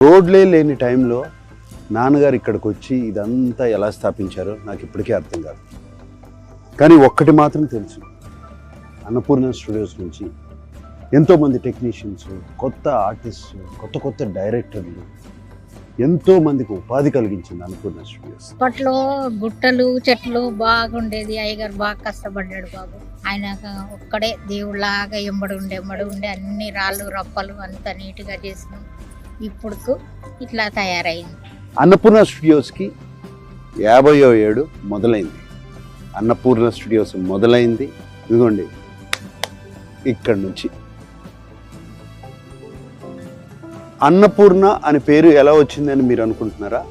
రోడ్లే లేని టైంలో నాన్నగారు ఇక్కడికి వచ్చి ఇదంతా ఎలా స్థాపించారో నాకు ఇప్పటికీ అర్థం కాదు. కానీ ఒక్కటి మాత్రం తెలుసు. అన్నపూర్ణ స్టూడియోస్ నుంచి ఎంతోమంది టెక్నీషియన్స్ కొత్త ఆర్టిస్ట్ కొత్త కొత్త డైరెక్టర్లు ఎంతో మందికి ఉపాధి కలిగించింది అన్నపూర్ణ స్టూడియోస్. అప్పట్లో గుట్టలు చెట్లు బాగుండేది. అయ్యగారు బాగా కష్టపడ్డాడు బాబు. ఆయన ఒక్కడే దేవుళ్ళలాగా ఎంబడి ఉండే ఎంబడి ఉండే అన్ని రాళ్ళు రప్పలు అంత నీట్గా చేసినాం ఇప్పుడు ఇట్లా తయారైంది. అన్నపూర్ణ స్టూడియోస్కి యాభయో ఏడు మొదలైంది. అన్నపూర్ణ స్టూడియోస్ మొదలైంది. ఇదిగోండి ఇక్కడి నుంచి. అన్నపూర్ణ అనే పేరు ఎలా వచ్చిందని మీరు అనుకుంటున్నారా?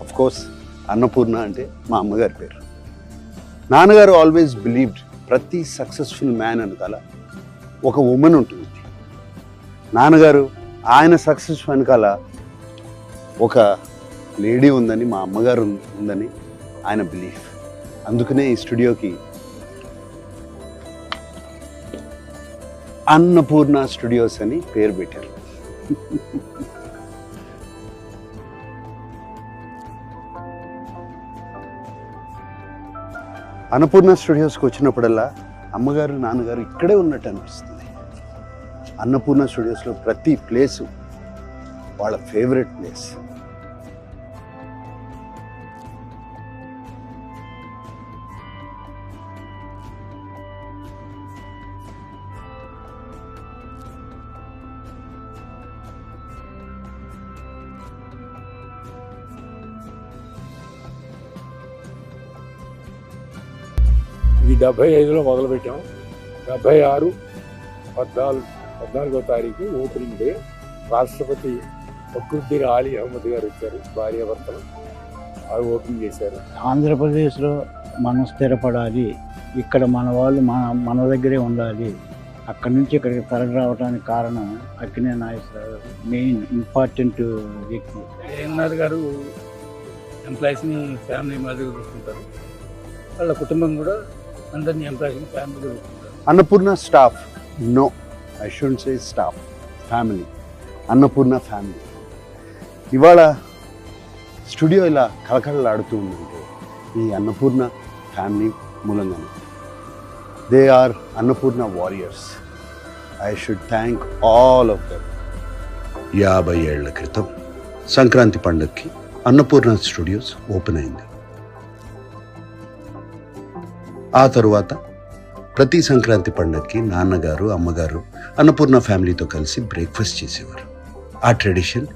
అఫ్ కోర్స్ అన్నపూర్ణ అంటే మా అమ్మగారి పేరు. నాన్నగారు ఆల్వేస్ బిలీవ్డ్ ప్రతి సక్సెస్ఫుల్ మ్యాన్ వెనకాల ఒక ఉమెన్ ఉంటుంది. నాన్నగారు ఆయన సక్సెస్ వెనకాల ఒక లేడీ ఉందని మా అమ్మగారు ఉందని ఆయన బిలీఫ్. అందుకనే ఈ స్టూడియోకి అన్నపూర్ణ స్టూడియోస్ అని పేరు పెట్టారు. అన్నపూర్ణ స్టూడియోస్కి వచ్చినప్పుడల్లా అమ్మగారు నాన్నగారు ఇక్కడే ఉన్నట్టు అనిపిస్తుంది. అన్నపూర్ణ స్టూడియోస్లో ప్రతి ప్లేసు వాళ్ళ ఫేవరెట్ ప్లేస్. ఇది డెబ్బై ఐదులో మొదలుపెట్టాం. డెబ్బై ఆరు పద్నాలుగు పద్నాలుగో తారీఖు ఓపెనింగ్ డే. రాష్ట్రపతి ఫక్రుద్దీన్ ఆలీ అహ్మద్ గారు వచ్చారు భార్యాభర్తలు అది ఓపెన్ చేశారు. ఆంధ్రప్రదేశ్లో మనం స్థిరపడాలి ఇక్కడ మన వాళ్ళు మన మన దగ్గరే ఉండాలి. అక్కడి నుంచి ఇక్కడికి తరలి రావడానికి కారణం అక్కినే నాగేశ్వరరావు మెయిన్ ఇంపార్టెంట్ వ్యక్తి. ఏఎన్ఆర్ గారు ఎంప్లాయీస్ని ఫ్యామిలీ మాదిరిగా చూసుకుంటారు. వాళ్ళ కుటుంబం కూడా అందరినీ ఎంప్లాయీస్ని ఫ్యామిలీగా చూసుకుంటారు. Annapurna staff no. I should say staff family Annapurna family ఇవాళ స్టూడియో ఇలా కలకలలాడుతూ ఉందంటే ఈ అన్నపూర్ణ ఫ్యామిలీ మూలంగానే. They are Annapurna warriors I should thank all of them యాభై ఏళ్ళ క్రితం సంక్రాంతి పండగకి అన్నపూర్ణ స్టూడియోస్ ఓపెన్ అయింది. ఆ తరువాత ప్రతి సంక్రాంతి పండగకి నాన్నగారు అమ్మగారు అన్నపూర్ణ ఫ్యామిలీతో కలిసి బ్రేక్ఫాస్ట్ చేసేవారు. ఆ ట్రెడిషన్